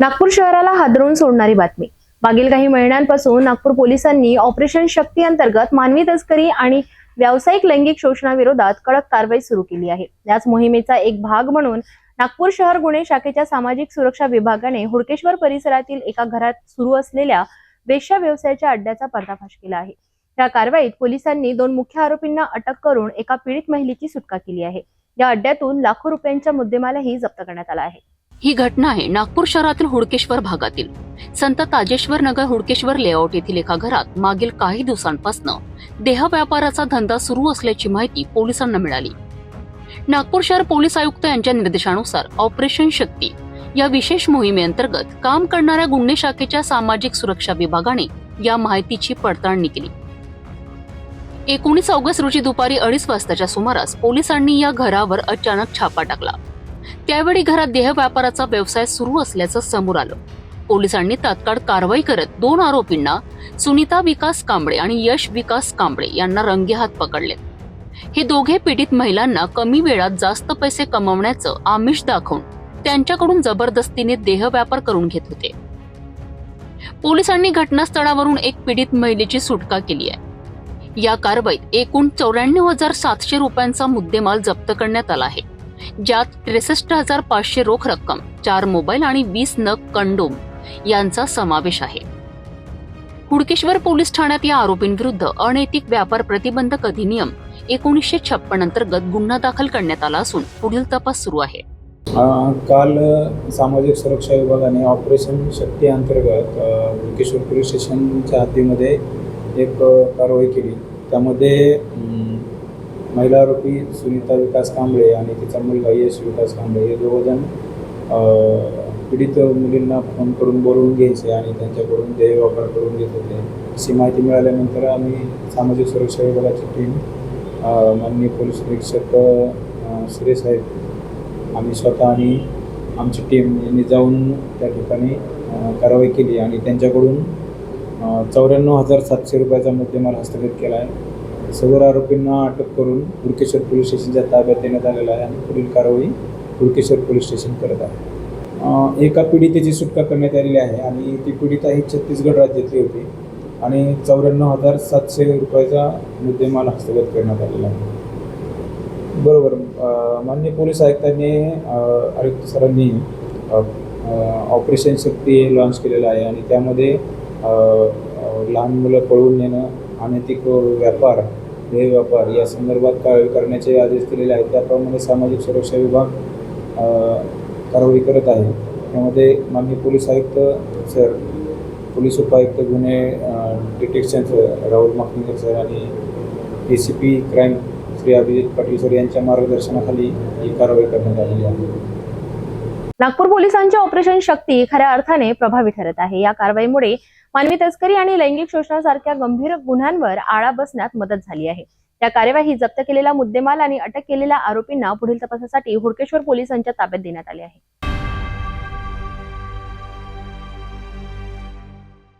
नागपूर शहराला हादरवून सोडणारी बातमी. मागील काही महिन्यांपासून नागपूर पोलिसांनी ऑपरेशन शक्ती अंतर्गत मानवी तस्करी आणि व्यावसायिक लैंगिक शोषणाविरोधात कडक कारवाई सुरू केली आहे. याच मोहिमेचा एक भाग म्हणून नागपूर शहर गुन्हे शाखेच्या सामाजिक सुरक्षा विभागाने हुडकेश्वर परिसरातील एका घरात सुरू असलेल्या वेश्या व्यवसायाच्या अड्ड्याचा पर्दाफाश केला आहे. या कारवाईत पोलिसांनी दोन मुख्य आरोपींना अटक करून एका पीडित महिलेची सुटका केली आहे. या अड्ड्यातून लाखो रुपयांच्या मुद्देमालही जप्त करण्यात आला आहे. ही घटना आहे नागपूर शहरातील हुडकेश्वर भागातील. संत ताजेश्वर नगर हुडकेश्वर लेआउट येथील एका घरात मागील काही दिवसांपासून देह व्यापाराचा धंदा सुरू असल्याची माहिती पोलिसांना मिळाली. नागपूर शहर पोलीस आयुक्त यांच्या निर्देशानुसार ऑपरेशन शक्ती या विशेष मोहिमेअंतर्गत काम करणाऱ्या गुन्हे शाखेच्या सामाजिक सुरक्षा विभागाने या माहितीची पडताळणी केली. एकोणीस ऑगस्ट रोजी दुपारी अडीच वाजताच्या सुमारास पोलिसांनी या घरावर अचानक छापा टाकला. त्यावेळी घरात देह व्यापाराचा व्यवसाय सुरू असल्याचं समोर आलं. पोलिसांनी तात्काळ कारवाई करत दोन आरोपींना सुनीता विकास कांबळे आणि यश विकास कांबळे यांना रंगेहात पकडले. हे दोघे पीडित महिलांना कमी वेळात जास्त पैसे कमवण्याचं आमिष दाखवून त्यांच्याकडून जबरदस्तीने देह व्यापार करून घेत होते. पोलिसांनी घटनास्थळावरून एक पीडित महिलेची सुटका केली आहे. या कारवाईत एकूण चौऱ्याण्णव हजार सातशे रुपयांचा मुद्देमाल जप्त करण्यात आला आहे. ज्यात त्रेसष्ट हजार पाचशे रोख रक्कम चार मोबाईल आणि वीस नग कंडोम यांचा समावेश आहे. हुडकेश्वर पोलीस ठाण्यात या आरोपींविरुद्ध अनैतिक व्यापार प्रतिबंधक अधिनियम एकोणीसशे छप्पन अंतर्गत गुन्हा दाखल करण्यात आला असून पुढील तपास सुरू आहे. काल सामाजिक सुरक्षा विभागाने ऑपरेशन शक्ती अंतर्गत अ, हुडकेश्वर पोलीस स्टेशनच्या हद्दीमध्ये एक कारवाई केली. त्यामध्ये महिला आरोपी सुनीता विकास कांबळे आणि तिचा मुलगा यश विकास कांबळे हे दोघंजण पीडित मुलींना फोन करून बोलवून घ्यायचे आणि त्यांच्याकडून देह वापर करून घेत होते. अशी माहिती मिळाल्यानंतर आम्ही सामाजिक सुरक्षा विभागाची टीम माननीय पोलीस निरीक्षक अ, साहेब आम्ही स्वतः आणि आमची टीम यांनी जाऊन त्या ठिकाणी कारवाई केली आणि त्यांच्याकडून चौऱ्याण्णव हजार सातशे रुपयाचा मुद्देमाल हस्तगत केला आहे सदर आरोपींना अटक करून हुडकेश्वर पोलीस स्टेशनच्या ताब्यात देण्यात आलेला आहे आणि पुढील कारवाई हुडकेश्वर पोलीस स्टेशन करत आहे. एका पीडितेची सुटका करण्यात आलेली आहे आणि ती पीडिता ही छत्तीसगड राज्यातली होती आणि चौऱ्याण्णव हजार सातशे रुपयाचा मुद्देमाल हस्तगत करण्यात आलेला आहे. बरोबर मान्य पोलीस आयुक्तांनी आयुक्त सरांनी ऑपरेशन शक्ती हे लॉन्च केलेलं आहे आणि त्यामध्ये लहान मुलं पळवून नेणं अनैतिक व्यापार ध्येय व्यापार या संदर्भात कारवाई करण्याचे आदेश दिलेले आहेत. त्याप्रमाणे सामाजिक सुरक्षा विभाग कारवाई करत आहे. त्यामध्ये माननीय पोलीस आयुक्त सर पोलीस उपायुक्त गुन्हे detection sir Rahul Makankar sir आणि A C P crime Shri Abhijit Patil sir यांच्या मार्गदर्शनाखाली ही कारवाई करण्यात आलेली आहे. नागपूर पोलिसांच्या ऑपरेशन शक्ती खऱ्या अर्थाने प्रभावी ठरत आहे. या कारवाईमुळे मानवी तस्करी आणि लैंगिक शोषणासारख्या गंभीर गुन्ह्यांवर आळा बसण्यात मदत झाली आहे. या कार्यवाही जप्त केलेला मुद्देमाल आणि अटक केलेल्या आरोपींना पुढील तपासासाठी हुडकेश्वर पोलिसांच्या ताब्यात देण्यात आले आहे.